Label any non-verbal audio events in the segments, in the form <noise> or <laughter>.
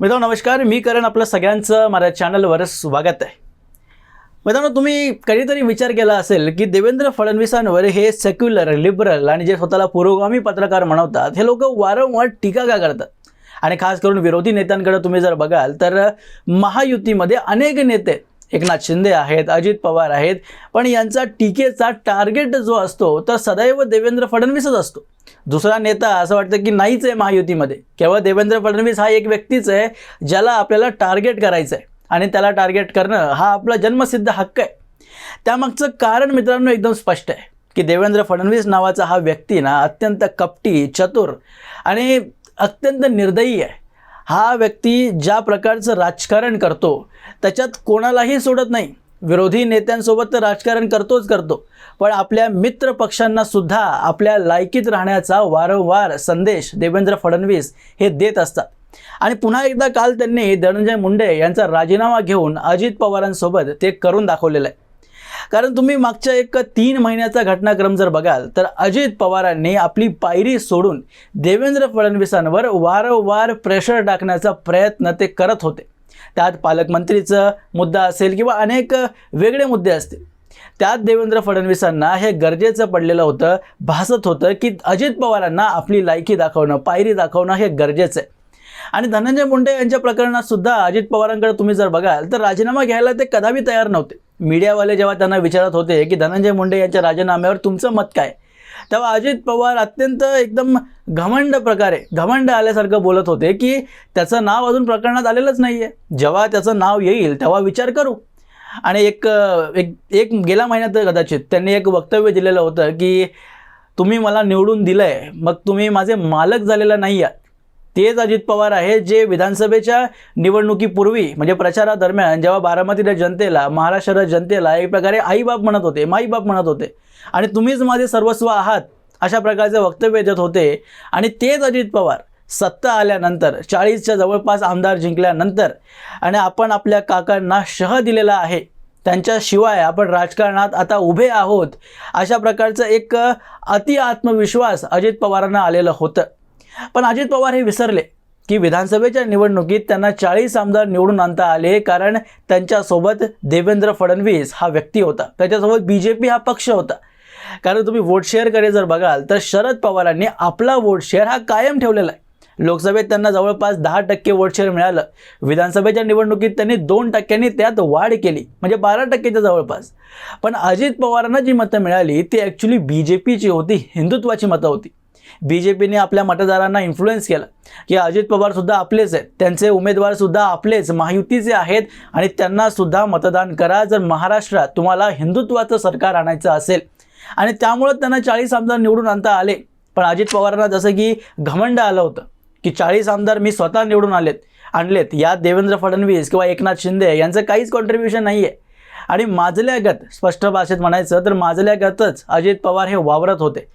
मित्रांनो नमस्कार. मी करण. आपलं सगळ्यांचं माझ्या चॅनलवर स्वागत आहे. मित्रांनो तुम्ही कधीतरी विचार केला असेल की देवेंद्र फडणवीसांवर हे सेक्युलर लिबरल आणि जे स्वतःला पुरोगामी पत्रकार म्हणवतात हे लोक वारंवार टीका का करतात? आणि खास करून विरोधी नेत्यांकडे तुम्ही जर बघाल तर महायुतीमध्ये अनेक नेते एकनाथ शिंदे आहेत अजित पवार आहेत पण यांचा टीकेचा टार्गेट जो असतो तर सदैव देवेंद्र फडणवीसच असतो. दुसरा नेता असं वाटतं की नाहीच आहे महायुतीमध्ये. केवळ देवेंद्र फडणवीस हा एक व्यक्तीच आहे ज्याला आपल्याला टार्गेट करायचं आहे आणि त्याला टार्गेट करणं हा आपला जन्मसिद्ध हक्क आहे. त्यामागचं कारण मित्रांनो एकदम स्पष्ट आहे की देवेंद्र फडणवीस नावाचा हा व्यक्ती ना अत्यंत कपटी चतुर आणि अत्यंत निर्दयी आहे. हा व्यक्ती ज्या प्रकारचं राजकारण करतो त्याच्यात कोणालाही सोडत नाही. विरोधी नेत्यांसोबत तर राजकारण करतोच करतो. पण आपल्या मित्र पक्षांना सुद्धा आपल्या लायकीत राहण्याचा वारंवार संदेश देवेंद्र फडणवीस हे देत असतात. आणि पुन्हा एकदा काल त्यांनी धनंजय मुंडे यांचा राजीनामा घेऊन अजित पवारांसोबत ते करून दाखवलेलं आहे. कारण तुम्ही मागच्या एक तीन महिन्याचा घटनाक्रम जर बघाल तर अजित पवारांनी आपली पायरी सोडून देवेंद्र फडणवीसांवर वारंवार प्रेशर टाकण्याचा प्रयत्न ते करत होते. त्यात पालकमंत्रीचं मुद्दा असेल किंवा अनेक वेगळे मुद्दे असतील. त्यात देवेंद्र फडणवीसांना हे गरजेचं पडलेलं होतं भासत होतं की अजित पवारांना आपली लायकी दाखवणं पायरी दाखवणं हे गरजेचं आहे. आणि धनंजय मुंडे यांच्या प्रकरणात सुद्धा अजित पवारांकडे तुम्ही जर बघाल तर राजीनामा घ्यायला ते कदापि तयार नव्हते. मीडियावाले जेव्हा त्यांना विचारत होते की धनंजय मुंडे यांच्या राजीनाम्यावर तुमचं मत काय? तेव्हा अजित पवार अत्यंत एकदम घमंड प्रकारे घमंड आल्यासारखं बोलत होते की त्याचं नाव अजून प्रकरणात आलेलंच नाही आहे जेव्हा त्याचं नाव येईल तेव्हा विचार करू. आणि एक एक एक गेल्या महिन्यात कदाचित त्यांनी एक वक्तव्य दिलेलं होतं की तुम्ही मला निवडून दिलं आहे मग तुम्ही माझे मालक झालेला नाही आहात तेच अजित पवार आहेत जे विधानसभेच्या निवडणुकीपूर्वी म्हणजे प्रचारादरम्यान जेव्हा बारामतीला जनतेला महाराष्ट्राच्या जनतेला एक प्रकारे आईबाप म्हणत होते माईबाप म्हणत होते. आणि तुम्हीच माझे सर्वस्व आहात अशा प्रकारचे वक्तव्य देत होते. आणि तेच अजित पवार सत्ता आल्यानंतर चाळीसच्या जवळपास आमदार जिंकल्यानंतर आणि आपण आपल्या काकांना शह दिलेला आहे. त्यांच्याशिवाय आपण राजकारणात आता उभे आहोत अशा प्रकारचं एक अति आत्मविश्वास अजित पवारांना आलेलं होतं. पण अजित पवार हे विसरले की विधानसभेच्या निवडणुकीत त्यांना चाळीस आमदार निवडून आणता आले कारण त्यांच्यासोबत देवेंद्र फडणवीस हा व्यक्ती होता. त्याच्यासोबत बी जे पी हा पक्ष होता. कारण तुम्ही वोट शेअरकडे जर बघाल तर शरद पवारांनी आपला वोट शेअर हा कायम ठेवलेला आहे. लोकसभेत त्यांना जवळपास दहा टक्के वोट शेअर मिळालं. विधानसभेच्या निवडणुकीत त्यांनी दोन टक्क्यांनी त्यात वाढ केली म्हणजे बारा टक्केच्या जवळपास. पण अजित पवारांना जी मतं मिळाली ती ॲक्च्युली बी जे पीची होती हिंदुत्वाची मतं होती. बी जे पीने आपल्या मतदारांना इन्फ्लुएन्स केलं. की अजित पवारसुद्धा आपलेच आहेत. त्यांचे उमेदवारसुद्धा आपलेच महायुतीचे आहेत आणि त्यांनासुद्धा मतदान करा. जर महाराष्ट्रात तुम्हाला हिंदुत्वाचं सरकार आणायचं असेल आणि त्यामुळं त्यांना चाळीस आमदार निवडून आणता आले पण अजित पवारांना जसं की घमंड आलं होतं की चाळीस आमदार मी स्वतः निवडून आलेत आणलेत. यात देवेंद्र फडणवीस किंवा एकनाथ शिंदे यांचं काहीच कॉन्ट्रीब्युशन नाही आहे आणि माजल्यागत स्पष्ट भाषेत म्हणायचं तर माजल्यागतच अजित पवार हे वावरत होते.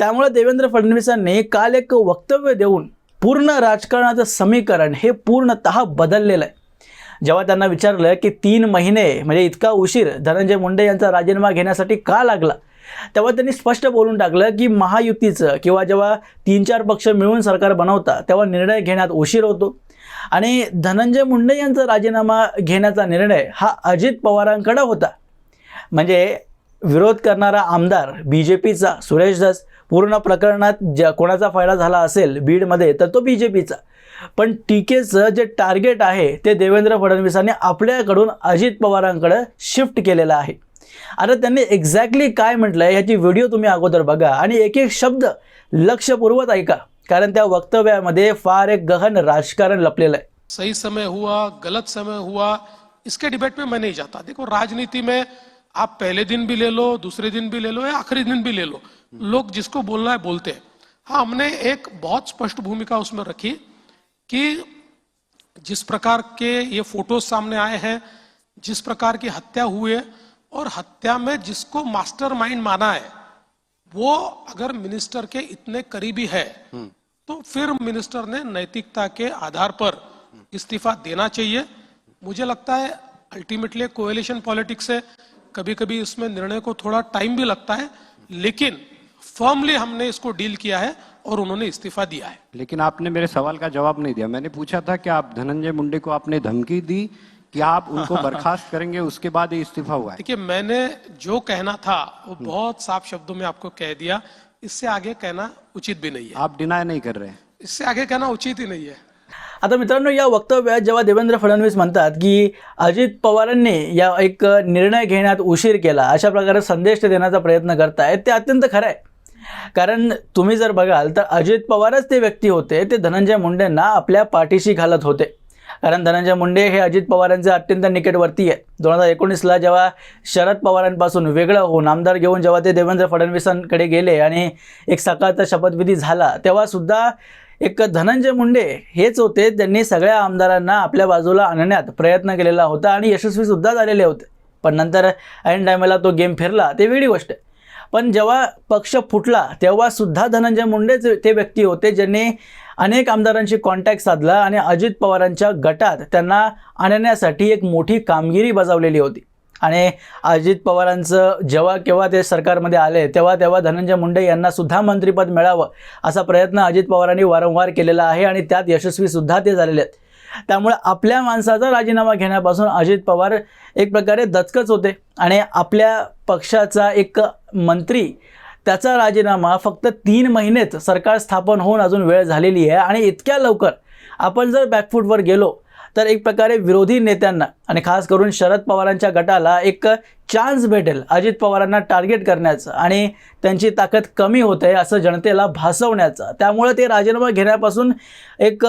त्यामुळे देवेंद्र फडणवीसांनी काल एक वक्तव्य देऊन पूर्ण राजकारणाचं समीकरण हे पूर्णतः बदललेलं आहे. जेव्हा त्यांना विचारलं की तीन महिने म्हणजे इतका उशीर धनंजय मुंडे यांचा राजीनामा घेण्यासाठी का लागला? तेव्हा त्यांनी स्पष्ट बोलून टाकलं की महायुतीचं किंवा जेव्हा तीन चार पक्ष मिळून सरकार बनवतात तेव्हा निर्णय घेण्यात उशीर होतो. आणि धनंजय मुंडे यांचा राजीनामा घेण्याचा निर्णय हा अजित पवारांकडे होता. म्हणजे विरोध करणारा आमदार बी जे पीचा सुरेश दास पूर्ण प्रकरणात ज्या कोणाचा फायदा झाला असेल बीडमध्ये तर तो बी जे पीचा पण टीकेचं जे टार्गेट आहे ते देवेंद्र फडणवीसांनी आपल्याकडून अजित पवारांकडे शिफ्ट केलेलं आहे. आता त्यांनी एक्झॅक्टली काय म्हटलं आहे ह्याची व्हिडिओ तुम्ही अगोदर बघा आणि एक एक शब्द लक्षपूर्वक ऐका कारण त्या वक्तव्यामध्ये फार एक गहन राजकारण लपलेलं आहे. सही समय हुआ गलत समय हुआ इसके डिबेट में मैं नहीं जाता. देखो राजनीति में आप पहले दिन भी ले लो दूसरे दिन भी ले लो या आखिरी दिन भी ले लो। लोग जिसको बोलना है बोलते हैं। हाँ हमने एक बहुत स्पष्ट भूमिका उसमें रखी कि जिस प्रकार के ये फ़ोटोज़ सामने आए हैं जिस प्रकार की हत्या हुई है और हत्या में जिसको मास्टरमाइंड माना है वो अगर मिनिस्टर के इतने करीबी है तो फिर मिनिस्टर ने नैतिकता के आधार पर इस्तीफा देना चाहिए। मुझे लगता है अल्टीमेटली कोएलिशन पॉलिटिक्स है कभी कभी इसमें निर्णय को थोड़ा टाइम भी लगता है लेकिन फर्मली हमने इसको डील किया है और उन्होंने इस्तीफा दिया है। लेकिन आपने मेरे सवाल का जवाब नहीं दिया। मैंने पूछा था कि आप धनंजय मुंडे को आपने धमकी दी कि आप उनको <laughs> बर्खास्त करेंगे उसके बाद ये इस्तीफा हुआ है। देखिए मैंने जो कहना था वो बहुत साफ़ शब्दों में आपको कह दिया। इससे आगे कहना उचित भी नहीं है। आप डिनाय नहीं कर रहे। इससे आगे कहना उचित ही नहीं है। आता मित्रांनो या वक्तव्यात जेव्हा देवेंद्र फडणवीस म्हणतात की अजित पवारांनी या एक निर्णय घेण्यात उशीर केला अशा प्रकारे संदेश ते देण्याचा प्रयत्न करतायत ते अत्यंत खरं आहे. कारण तुम्ही जर बघाल तर अजित पवारच ते व्यक्ती होते ते धनंजय मुंडेंना आपल्या पाठीशी घालत होते. कारण धनंजय मुंडे हे अजित पवारांचे अत्यंत निकटवर्ती आहे दोन हजार एकोणीसला जेव्हा शरद पवारांपासून वेगळं होऊन आमदार घेऊन जेव्हा ते देवेंद्र फडणवीसांकडे गेले आणि एक सकाळचा शपथविधी झाला तेव्हासुद्धा एक धनंजय मुंडे हेच होते. त्यांनी सगळ्या आमदारांना आपल्या बाजूला आणण्यात प्रयत्न केलेला होता आणि यशस्वीसुद्धा झालेले होते. पण नंतर ऐन टायमाला तो गेम फिरला. ते वेगळी गोष्ट आहे. पण जेव्हा पक्ष फुटला तेव्हासुद्धा धनंजय मुंडेच ते व्यक्ती होते ज्यांनी अनेक आमदारांशी कॉन्टॅक्ट साधला आणि अजित पवारांच्या गटात त्यांना आणण्यासाठी एक मोठी कामगिरी बजावलेली होती. आणि अजित पवारांचं जेव्हा केव्हा ते सरकारमध्ये आले तेव्हा तेव्हा धनंजय मुंडे यांना सुद्धा मंत्रिपद मिळावं असा प्रयत्न अजित पवारांनी वारंवार केलेला आहे आणि त्यात यशस्वीसुद्धा ते झालेले आहेत. त्यामुळे आपल्या माणसाचा राजीनामा घेण्यापासून अजित पवार एक प्रकारे दचकच होते आणि आपल्या पक्षाचा एक मंत्री त्याचा राजीनामा फक्त तीन महिनेत सरकार स्थापन होऊन अजून वेळ झालेली आहे आणि इतक्या लवकर आपण जर बॅकफूटवर गेलो तर एक प्रकारे विरोधी नेत्यांना आणि खास करून शरद पवारांच्या गटाला एक चान्स भेटेल अजित पवारांना टार्गेट करण्याचं आणि त्यांची ताकद कमी होते असं जनतेला भासवण्याचं. त्यामुळे ते राजीनामा घेण्यापासून एक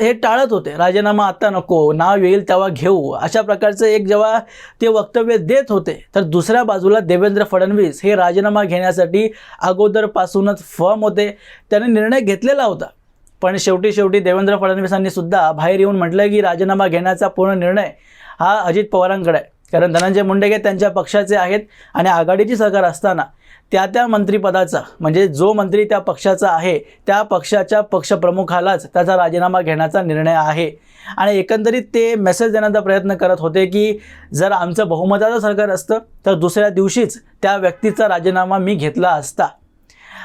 हे टाळत होते. राजीनामा आत्ता नको नाव येईल तेव्हा घेऊ. अशा प्रकारचं एक जेव्हा ते वक्तव्य देत होते तर दुसऱ्या बाजूला देवेंद्र फडणवीस हे राजीनामा घेण्यासाठी अगोदरपासूनच फर्म होते. त्याने निर्णय घेतलेला होता. पण शेवटी शेवटी देवेंद्र फडणवीसांनी सुद्धा बाहेर येऊन म्हटलं की राजीनामा घेण्याचा पूर्ण निर्णय हा अजित पवारांकडे आहे. कारण धनंजय मुंडे हे त्यांच्या पक्षाचे आहेत आणि आघाडीची सरकार असताना त्या त्या मंत्रिपदाचा म्हणजे जो मंत्री त्या पक्षाचा आहे त्या पक्षाच्या पक्षप्रमुखालाच त्याचा राजीनामा घेण्याचा निर्णय आहे. आणि एकंदरीत ते मेसेज देण्याचा प्रयत्न करत होते की जर आमचं बहुमताचं सरकार असतं तर दुसऱ्या दिवशीच त्या व्यक्तीचा राजीनामा मी घेतला असता.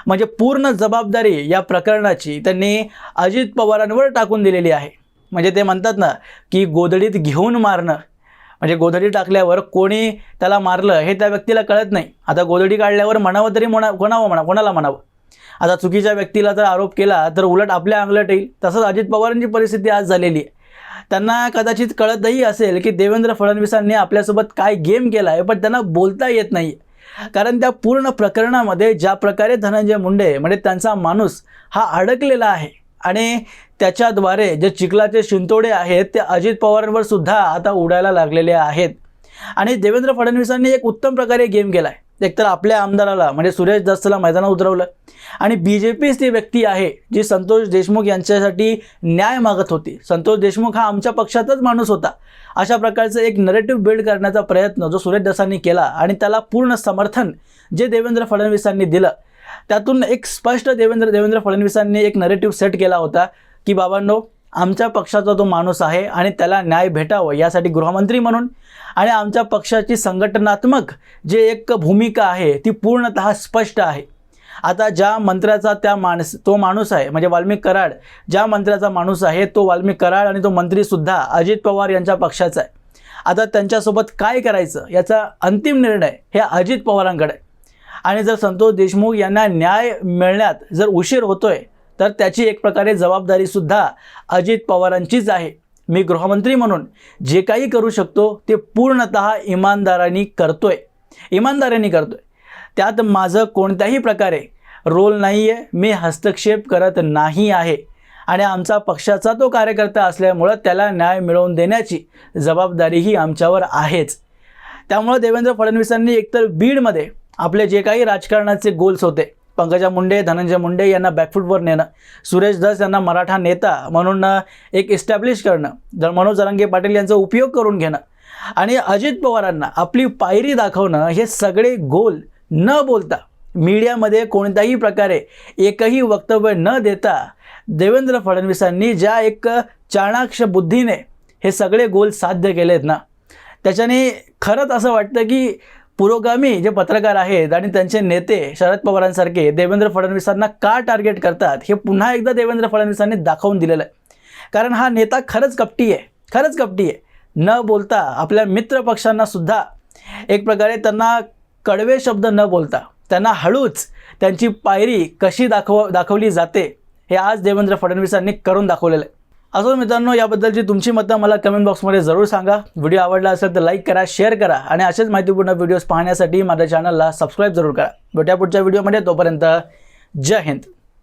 म्हणजे पूर्ण जबाबदारी या प्रकरणाची त्यांनी अजित पवारांवर टाकून दिलेली आहे. म्हणजे ते म्हणतात ना की गोधडीत घेऊन मारणं. म्हणजे गोधडी टाकल्यावर कोणी त्याला मारलं हे त्या व्यक्तीला कळत नाही. आता गोधडी काढल्यावर म्हणावं तरी म्हणा कोणावं म्हणा कोणाला म्हणावं? आता चुकीच्या व्यक्तीला जर आरोप केला तर उलट आपल्या अंगलट येईल. तसंच अजित पवारांची परिस्थिती आज झालेली आहे. त्यांना कदाचित कळतही असेल की देवेंद्र फडणवीसांनी आपल्यासोबत काय गेम केला आहे पण त्यांना बोलता येत नाही कारण त्या पूर्ण प्रकरणामध्ये ज्या प्रकारे धनंजय मुंडे म्हणजे त्यांचा माणूस हा अडकलेला आहे आणि त्याच्याद्वारे जे चिखलाचे शिंतोडे आहेत ते अजित पवारांवर सुद्धा आता उडायला लागलेले आहेत. आणि देवेंद्र फडणवीसांनी एक उत्तम प्रकारे गेम केला आहे एकतर आपल्या आमदाराला म्हणजे सुरेश दत्तला मैदानात उतरवलं. आणि बी जे पीच ती व्यक्ती आहे जी संतोष देशमुख यांच्यासाठी न्याय मागत होती. संतोष देशमुख हा आमच्या पक्षातच माणूस होता. अशा प्रकारचं एक नरेटिव्ह बिल्ड करण्याचा प्रयत्न जो सुरेश दसांनी केला आणि त्याला पूर्ण समर्थन जे देवेंद्र फडणवीसांनी दिलं त्यातून एक स्पष्ट देवेंद्र देवेंद्र फडणवीसांनी एक नरेटिव्ह सेट केला होता की बाबांनो आमच्या पक्षाचा तो माणूस आहे आणि त्याला न्याय भेटावं यासाठी गृहमंत्री म्हणून आणि आमच्या पक्षाची संघटनात्मक जे एक भूमिका आहे ती पूर्णतः स्पष्ट आहे आता ज्या मंत्र्याचा त्या माणस तो माणूस आहे म्हणजे वाल्मिक कराड ज्या मंत्र्याचा माणूस आहे तो वाल्मिक कराड आणि तो मंत्रीसुद्धा अजित पवार यांच्या पक्षाचा आहे आता त्यांच्यासोबत काय करायचं याचा अंतिम निर्णय हे अजित पवारांकडे आहे. आणि जर संतोष देशमुख यांना न्याय मिळण्यात जर उशीर होतोय तर त्याची एक प्रकारे जबाबदारीसुद्धा अजित पवारांचीच आहे. मी गृहमंत्री म्हणून जे काही करू शकतो ते पूर्णतः इमानदाराने करतोय. इमानदाराने करतोय. त्यात माझं कोणत्याही प्रकारे रोल नाही आहे मी हस्तक्षेप करत नाही आहे. आणि आमचा पक्षाचा तो कार्यकर्ता असल्यामुळं त्याला न्याय मिळवून देण्याची जबाबदारीही आमच्यावर आहेच. त्यामुळं देवेंद्र फडणवीसांनी एकतर बीडमध्ये आपले जे काही राजकारणाचे गोल्स होते पंकजा मुंडे धनंजय मुंडे यांना बॅकफूटवर नेणं सुरेश धस यांना मराठा नेता म्हणून एक इस्टॅब्लिश करणं मनोज जरांगे पाटील यांचा उपयोग करून घेणं आणि अजित पवारांना आपली पायरी दाखवणं हे सगळे गोल न बोलता मीडियामध्ये कोणत्याही प्रकारे एकही वक्तव्य न देता देवेंद्र फडणवीसांनी ज्या एक चाणाक्ष बुद्धीने हे सगळे गोल साध्य केलेत ना त्याच्याने खरंच असं वाटतं की पुरोगामी जे पत्रकार आहेत आणि त्यांचे नेते शरद पवारांसारखे देवेंद्र फडणवीसांना का टार्गेट करतात हे पुन्हा एकदा देवेंद्र फडणवीसांनी दाखवून दिलेलं आहे. कारण हा नेता खरंच कपटी आहे खरंच कपटी आहे. न बोलता आपल्या मित्र पक्षांना सुद्धा एक प्रकारे त्यांना कडवे शब्द न बोलता त्यांना हळूच त्यांची पायरी कशी दाखव दाखवली जाते हे आज देवेंद्र फडणवीसांनी करून दाखवलेलं आहे. असो मित्रांनो याबद्दलची तुमची मतं मला कमेंट बॉक्समध्ये जरूर सांगा. व्हिडिओ आवडला असेल तर लाईक करा शेअर करा आणि असेच माहितीपूर्ण व्हिडिओज पाहण्यासाठी माझ्या चॅनलला सबस्क्राईब जरूर करा. भेट्या पुढच्या व्हिडिओमध्ये तोपर्यंत जय हिंद.